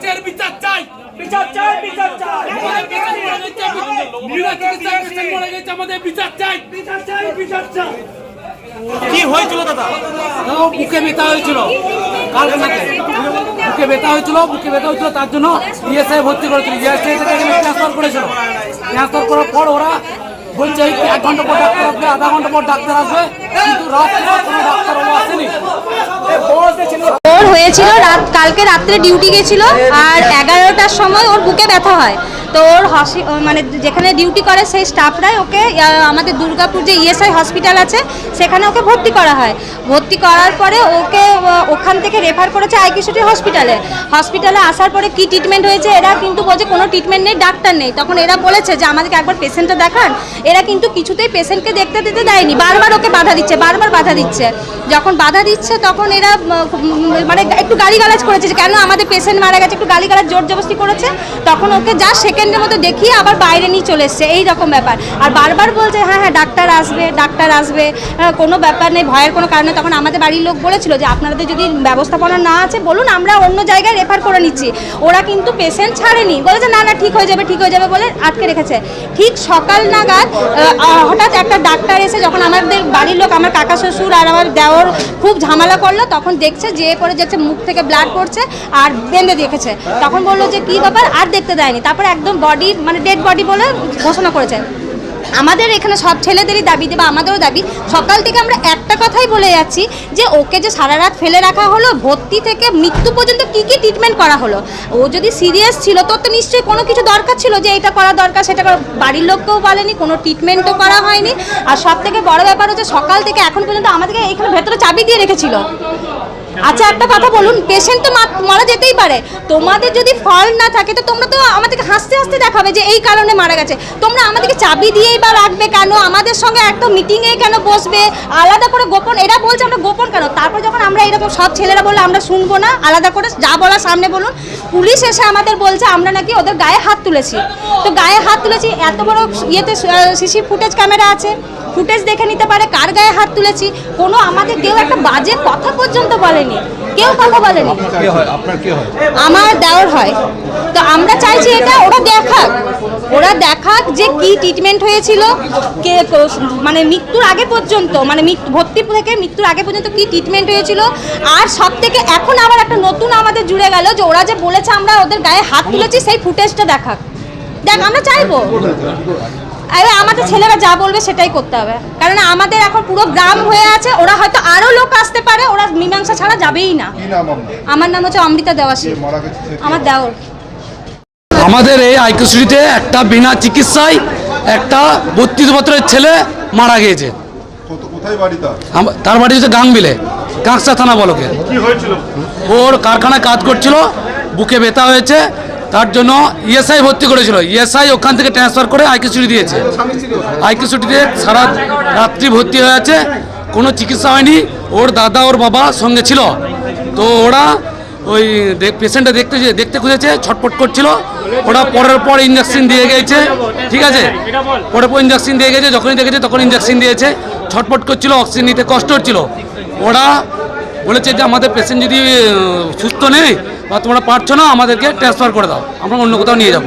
বিচার চাই। বিচার চাই বিচার চাই। আমাদের বিচার চাই বিচার চাই। বিচার চাই। কি হয়েছিল দাদা? বুকে ব্যথা হয়েছিল। কালকে বুকে ব্যথা হয়েছিল বুকে ব্যথা হয়েছিল তার জন্য ইএসআই ভর্তি করেছিল। ইএসআই থেকে ট্রান্সফার করেছিল। ট্রান্সফার করার পর ওরা বলছে এক ঘণ্টা পর ডাক্তার আসবে আধা ঘণ্টা পর ডাক্তার আসবে? কিন্তু রাত্রে কোনো ডাক্তার আসেনি। হয়েছিল রাত কালকে রাত্রে ডিউটি গেছিল আর এগারোটার সময় ওর বুকে ব্যথা হয়। তো ওর হসি মানে যেখানে ডিউটি করে সেই স্টাফরাই ওকে আমাদের দুর্গাপুর যে ইএসআই হসপিটাল আছে, সেখানে ওকে ভর্তি করা হয়। ভর্তি করার পরে ওকে ওখান থেকে রেফার করেছে আইকিসুটি হসপিটালে হসপিটালে আসার পরে কি ট্রিটমেন্ট হয়েছে, এরা কিন্তু বলছে কোনো ট্রিটমেন্ট নেই, ডাক্তার নেই। তখন এরা বলেছে যে, আমাদেরকে একবার পেশেন্টটা দেখান। এরা কিন্তু কিছুতেই পেশেন্টকে দেখতে দিতে দেয়নি। বারবার ওকে বাধা দিচ্ছে, বারবার বাধা দিচ্ছে। যখন বাধা দিচ্ছে, তখন এরা মানে একটু গালিগালাজ করেছে কেন আমাদের পেশেন্ট মারা গেছে, একটু গালিগালাজ জোর জবস্তি করেছে। তখন ওকে যা সেকেন্ডের মতো দেখিয়ে আবার বাইরে নিয়ে চলে এসছে। এই রকম ব্যাপার। আর বারবার বলছে হ্যাঁ হ্যাঁ ডাক্তার আসবে ডাক্তার আসবে। হ্যাঁ, কোনো ব্যাপার নেই ভয়ের কোনো কারণে তখন আমাদের বাড়ির লোক বলেছিল যে আপনাদের যদি ব্যবস্থাপনা না আছে বলুন আমরা অন্য জায়গায় রেফার করে নিচ্ছি। ওরা কিন্তু পেশেন্ট ছাড়েনি। বলেছে না না ঠিক হয়ে যাবে ঠিক হয়ে যাবে বলে আটকে রেখেছে। ঠিক সকাল নাগাদ হঠাৎ একটা ডাক্তার এসে যখন আমাদের বাড়ির লোক আমার কাকা শ্বশুর আর আমার দেওর খুব ঝামেলা করল তখন দেখছে যে পরে দেখছে মুখ থেকে ব্লাড পড়ছে আর বেঁধে দেখেছে তখন বলল যে কী ব্যাপার? আর দেখতে দেয়নি। তারপর একদম বডি মানে ডেড বডি বলে ঘোষণা করেছে। আমাদের এখানে সব ছেলেদেরই দাবি দেবা, আমাদেরও দাবি। সকাল থেকে আমরা একটা কথাই বলে যাচ্ছি যে, ওকে যে সারা রাত ফেলে রাখা হলো, ভর্তি থেকে মৃত্যু পর্যন্ত কি কি ট্রিটমেন্ট করা হলো? ও যদি সিরিয়াস ছিল তোর তো নিশ্চয়ই কোনো কিছু দরকার ছিল যে, এটা করা দরকার, সেটা বাড়ির লোককেও বলেনি, কোনো ট্রিটমেন্টও করা হয়নি। আর সব থেকে বড় ব্যাপার হচ্ছে, সকাল থেকে এখন পর্যন্ত আমাদেরকে এখানে ভেতরে চাবি দিয়ে রেখেছিল। আচ্ছা একটা কথা বলুন পেশেন্ট তো মারা যেতেই পারে। তোমাদের যদি ফল না থাকে, তো তোমরা তো আমাদেরকে হাসতে হাসতে দেখাবে যে এই কারণে মারা গেছে। তোমরা আমাদেরকে চাবি দিয়েই বা রাখবে কেন? আমাদের সঙ্গে একটা মিটিংয়ে কেন বসবে? আলাদা করে গোপন, এরা বলছে আমরা গোপন কেন? তারপর যখন আমরা এরকম সব ছেলেরা বললে, আমরা শুনব না, আলাদা করে যা বলা সামনে বলুন। পুলিশ এসে আমাদের বলছে, আমরা নাকি ওদের গায়ে হাত তুলেছি। তো গায়ে হাত তুলেছি, এত বড় ইয়েতে সিসি ফুটেজ ক্যামেরা আছে। ফুটেজ দেখে নিতে পারে, কার গায়ে হাত তুলেছি? কোনো আমাদের কেউ একটা বাজে কথা পর্যন্ত বলেনি। কেউ কথা বলেনি। আমার দেওয়ার হয়। তো আমরা চাইছি এটা ওরা দেখাক। ওরা দেখাক যে কি ট্রিটমেন্ট হয়েছিল কে ক- মানে মৃত্যুর আগে পর্যন্ত মানে ভর্তি থেকে মৃত্যুর আগে পর্যন্ত কি ট্রিটমেন্ট হয়েছিল। আর সব থেকে এখন আবার একটা নতুন আমাদের জুড়ে গেল যে ওরা যে বলেছে আমরা ওদের গায়ে হাত তুলেছি সেই ফুটেজটা দেখাক। দেখ আমরা চাইব। আরে আমাদের ছেলেরা যা বলবে সেটাই করতে হবে। কারণ আমাদের এখন পুরো গ্রাম হয়ে আছে ওরা হয়তো আরও লোক আসতে পারে ওরা মীমাংসা ছাড়া যাবেই না। আমার নাম হচ্ছে অমৃতা দেওয়াশী? আমার দেওর। আমাদের এই আইকিউসিটিতে একটা বিনা চিকিৎসায় একটা বত্রিশ বছরের ছেলে মারা গিয়েছে। কত- কোথায় বাড়ি তার? বাড়ি হচ্ছে গাংবিলে কাঁকসা থানা বলকে ওর কারখানায় কাজ করছিল বুকে ব্যথা হয়েছে তার জন্য ইএসআই ভর্তি করেছিল। ইএসআই ওখান থেকে ট্রান্সফার করে আইকিউসিটি দিয়েছে। আইকিউসিটিতে সারা রাত্রি ভর্তি হয়ে আছে। কোনো চিকিৎসা হয়নি। ওর দাদা, ওর বাবা সঙ্গে ছিল। তো ওরা ওই পেশেন্টটা দেখতে দেখতে খুঁজেছে ছটপট করছিল। ওরা পরের পর ইঞ্জেকশন দিয়ে গেছে। ঠিক আছে? পরের পর ইঞ্জেকশন দিয়ে গেছে। যখনই দেখেছে তখন ইঞ্জেকশন দিয়েছে। ছটপট করছিল অক্সিজেন নিতে কষ্ট হচ্ছিল। ওরা বলেছে যে আমাদের পেশেন্ট যদি সুস্থ নেই বা তোমরা পারছ না আমাদেরকে ট্রান্সফার করে দাও। আমরা অন্য কোথাও নিয়ে যাব।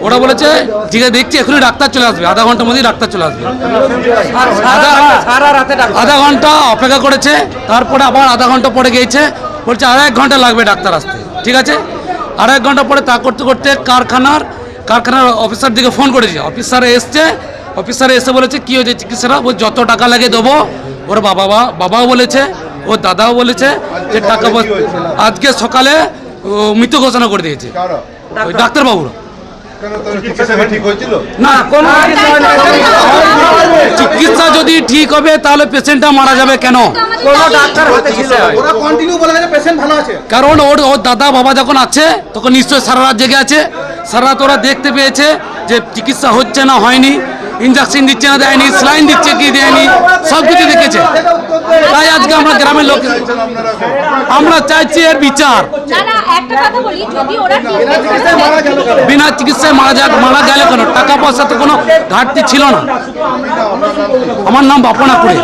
ওরা বলেছে ঠিক আছে দেখছি এখনই ডাক্তার চলে আসবে। আধা ঘণ্টার মধ্যেই ডাক্তার চলে আসবে। আধা- ঘণ্টা অপেক্ষা করেছে তারপরে আবার আধা ঘণ্টা পরে গিয়েছে। বলছে আর এক ঘণ্টা লাগবে ডাক্তার আসতে। ঠিক আছে? আর এক ঘণ্টা পরে তা করতে করতে কারখানার কারখানার অফিসার দিকে ফোন করেছে। অফিসার এসছে। অফিসার এসে বলেছে কি হয়েছে চিকিৎসারা যত টাকা লাগে দেবো। ওর বাবা বাবাও বলেছে ওর দাদাও বলেছে যে টাকা আজকে সকালে ও মৃত ঘোষণা করে দিয়েছে। ডাক্তারবাবুরা চিকিৎসা কি ঠিক হয়েছিল? না কোন চিকিৎসা যদি ঠিক হবে তাহলে পেশেন্টটা মারা যাবে কেন? ডাক্তার ওরা কন্টিনিউ বলে গেছে পেশেন্ট ভালো আছে। কারণ ওর ওর দাদা বাবা যখন আছে তখন নিশ্চয়ই সারা রাত জেগে আছে। সারা রাত ওরা দেখতে পেয়েছে যে চিকিৎসা হচ্ছে না হয়নি। ইঞ্জেকশন দিচ্ছে না দেয়নি স্লাইন দিচ্ছে কি দেয়নি সব কিছু দেখেছে তাই আজকে আমরা গ্রামের লোক? আমরা চাইছি এর বিচার না না একটা কথা বলি যদি ওরা চিকিৎসায় মারা গেল কেন? বিনা চিকিৎসায় মারা যাক মারা গেলে কেন টাকা পয়সা তো কোনো ঘাটতি ছিল না আমার নাম বাপনা কুড়ে